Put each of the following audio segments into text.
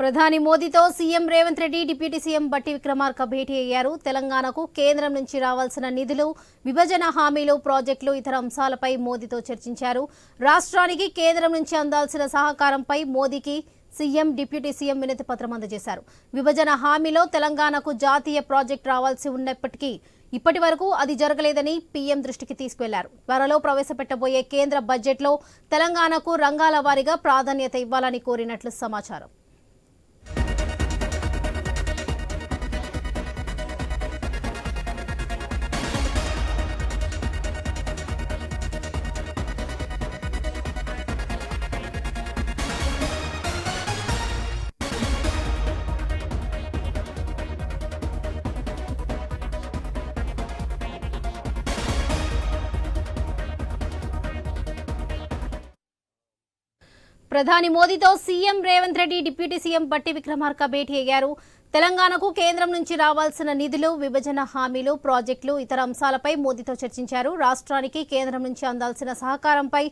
ప్రధాని మోదీతో CM Revanth Reddy deputy CM Bhatti Vikramarka భేటీ అయ్యారు. తెలంగాణకు కేంద్రం నుంచి రావాల్సిన నిధులు విభజన హామీలు ప్రాజెక్టులు ఇతర అంశాలపై మోదీతో చర్చించారు. రాష్ట్రానికి కేంద్రం నుంచి అందాల్సిన సహకారంపై మోదీకి సీఎం డిప్యూటీ సీఎం వినతి పత్రం అందజేశారు. విభజన హామీలో తెలంగాణకు జాతీయ ప్రాజెక్టు రావాల్సి ఉన్నప్పటికీ ఇప్పటి వరకు అది జరగలేదని పీఎం దృష్టికి తీసుకువెళ్ళారు త్వరలో ప్రవేశపెట్టబోయే కేంద్ర బడ్జెట్లో తెలంగాణకు రంగాల వారీగా ప్రాధాన్యత ఇవ్వాలని కోరినట్లు సమాచారం. ప్రధాని మోదీతో CM Revanth Reddy deputy CM Bhatti Vikramarka భేటీ అయ్యారు. తెలంగాణకు కేంద్రం నుంచి రావాల్సిన నిధులు విభజన హామీలు ప్రాజెక్టులు ఇతర అంశాలపై మోదీతో చర్చించారు. రాష్ట్రానికి కేంద్రం నుంచి అందాల్సిన సహకారంపై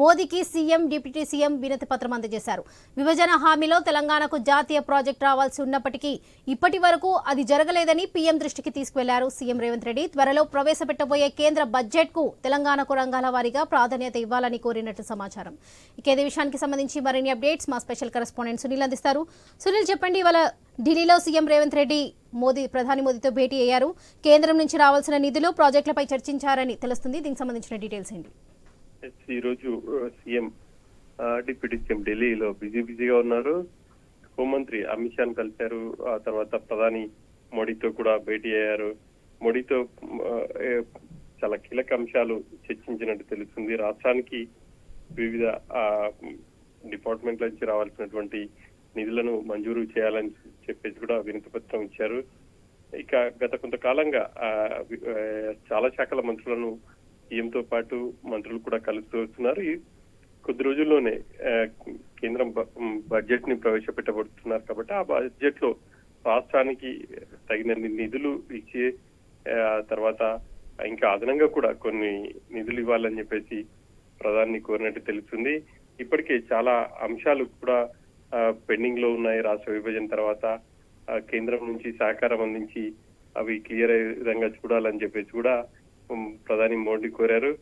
మోదీకి సీఎం డిప్యూటీ సీఎం వినతి పత్రం అందజేశారు. విభజన హామీలో తెలంగాణకు జాతీయ ప్రాజెక్టు రావాల్సి ఉన్నప్పటికీ ఇప్పటి వరకు అది జరగలేదని పీఎం దృష్టికి తీసుకువెళ్ళారు సీఎం రేవంత్ రెడ్డి. త్వరలో ప్రవేశపెట్టబోయే కేంద్ర బడ్జెట్కు తెలంగాణకు రంగాల వారీగా ప్రాధాన్యత ఇవ్వాలని కోరినట్లు సమాచారం. ఇక విషయానికి సంబంధించి మరిన్ని అప్డేట్స్ మా స్పెషల్ కరెస్పాండెంట్ సునీల్ అందిస్తారు. సునీల్ చెప్పండి ఇవాళ ఢిల్లీలో సీఎం రేవంత్ రెడ్డి మోదీ ప్రధాని మోదీతో భేటీ అయ్యారు. కేంద్రం నుంచి రావాల్సిన నిధులు ప్రాజెక్టులపై చర్చించారని తెలుస్తుంది. దీనికి సంబంధించిన డీటెయిల్స్ ఏంటి? ఈరోజు సీఎం డిప్యూటీ సీఎం ఢిల్లీలో బిజీ బిజీగా ఉన్నారు. హోంమంత్రి అమిత్ షాను కలిశారు. ఆ తర్వాత ప్రధాని మోడీతో కూడా భేటీ అయ్యారు. మోడీతో చాలా కీలక అంశాలు చర్చించినట్టు తెలుస్తుంది. రాష్ట్రానికి వివిధ డిపార్ట్మెంట్ల నుంచి రావాల్సినటువంటి నిధులను మంజూరు చేయాలని చెప్పేసి కూడా వినతి పత్రం ఇచ్చారు. ఇక గత కొంతకాలంగా ఆ, చాలా శాఖల మంత్రులను సీఎంతో పాటు మంత్రులు కూడా కలుస్తూ వస్తున్నారు. కొద్ది రోజుల్లోనే కేంద్రం బ- బడ్జెట్ని ప్రవేశపెట్టబడుతున్నారు కాబట్టి ఆ బడ్జెట్లో రాష్ట్రానికి తగిన నిధులు ఇచ్చే తర్వాత ఇంకా అదనంగా కూడా కొన్ని నిధులు ఇవ్వాలని చెప్పేసి ప్రధాని కోరినట్టు తెలుస్తుంది. ఇప్పటికే చాలా అంశాలు కూడా పెండింగ్లో ఉన్నాయి. రాష్ట్ర విభజన తర్వాత ఆ, కేంద్రం నుంచి సహకారం అందించి అవి క్లియర్ అయ్యే విధంగా చూడాలని చెప్పేసి కూడా ప్రధాని మోడీ కోరారు.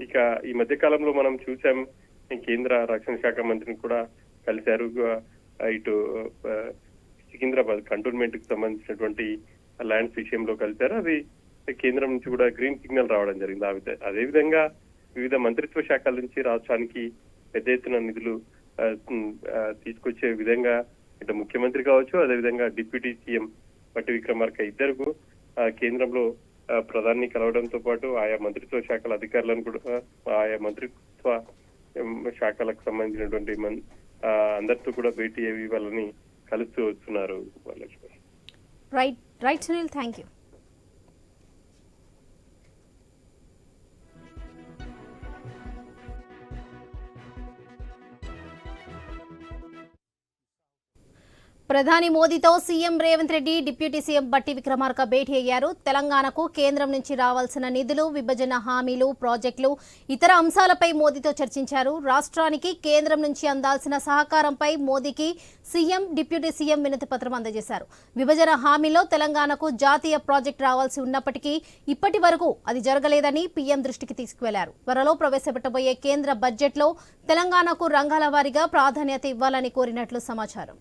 ఇక ఈ మధ్య కాలంలో మనం చూసాం కేంద్ర రక్షణ శాఖ మంత్రిని కూడా కలిశారు. ఇటు సికింద్రాబాద్ కంటోన్మెంట్కి సంబంధించినటువంటి ల్యాండ్స్ విషయంలో కలిశారు. అది కేంద్రం నుంచి కూడా గ్రీన్ సిగ్నల్ రావడం జరిగింది. అదేవిధంగా వివిధ మంత్రిత్వ శాఖల నుంచి రాష్ట్రానికి పెద్ద ఎత్తున నిధులు తీసుకొచ్చే విధంగా ఇటు ముఖ్యమంత్రి కావచ్చు అదేవిధంగా డిప్యూటీ సీఎం పట్టి విక్రమార్క ఇద్దరు కేంద్రంలో ఆ, ప్రధాని కలవడంతో పాటు ఆయా మంత్రిత్వ శాఖల అధికారులను కూడా ఆయా మంత్రిత్వ శాఖలకు సంబంధించినటువంటి ఆ, అందరితో కూడా భేటీ అయ్యి వాళ్ళని కలుస్తూ వస్తున్నారు right right Sunil thank you ప్రధాని మోదీతో CM Revanth Reddy deputy CM Bhatti Vikramarka భేటీ అయ్యారు. తెలంగాణకు కేంద్రం నుంచి రావాల్సిన నిధులు విభజన హామీలు ప్రాజెక్టులు ఇతర అంశాలపై మోదీతో చర్చించారు. రాష్ట్రానికి కేంద్రం నుంచి అందాల్సిన సహకారంపై మోదీకి సీఎం డిప్యూటీ సీఎం వినతి పత్రం అందజేశారు. విభజన హామీలో తెలంగాణకు జాతీయ ప్రాజెక్టు రావాల్సి ఉన్నప్పటికీ ఇప్పటి వరకు అది జరగలేదని పీఎం దృష్టికి తీసుకువెళ్ళారు. త్వరలో ప్రవేశపెట్టబోయే కేంద్ర బడ్జెట్లో తెలంగాణకు రంగాల వారీగా ప్రాధాన్యత ఇవ్వాలని కోరినట్లు సమాచారం.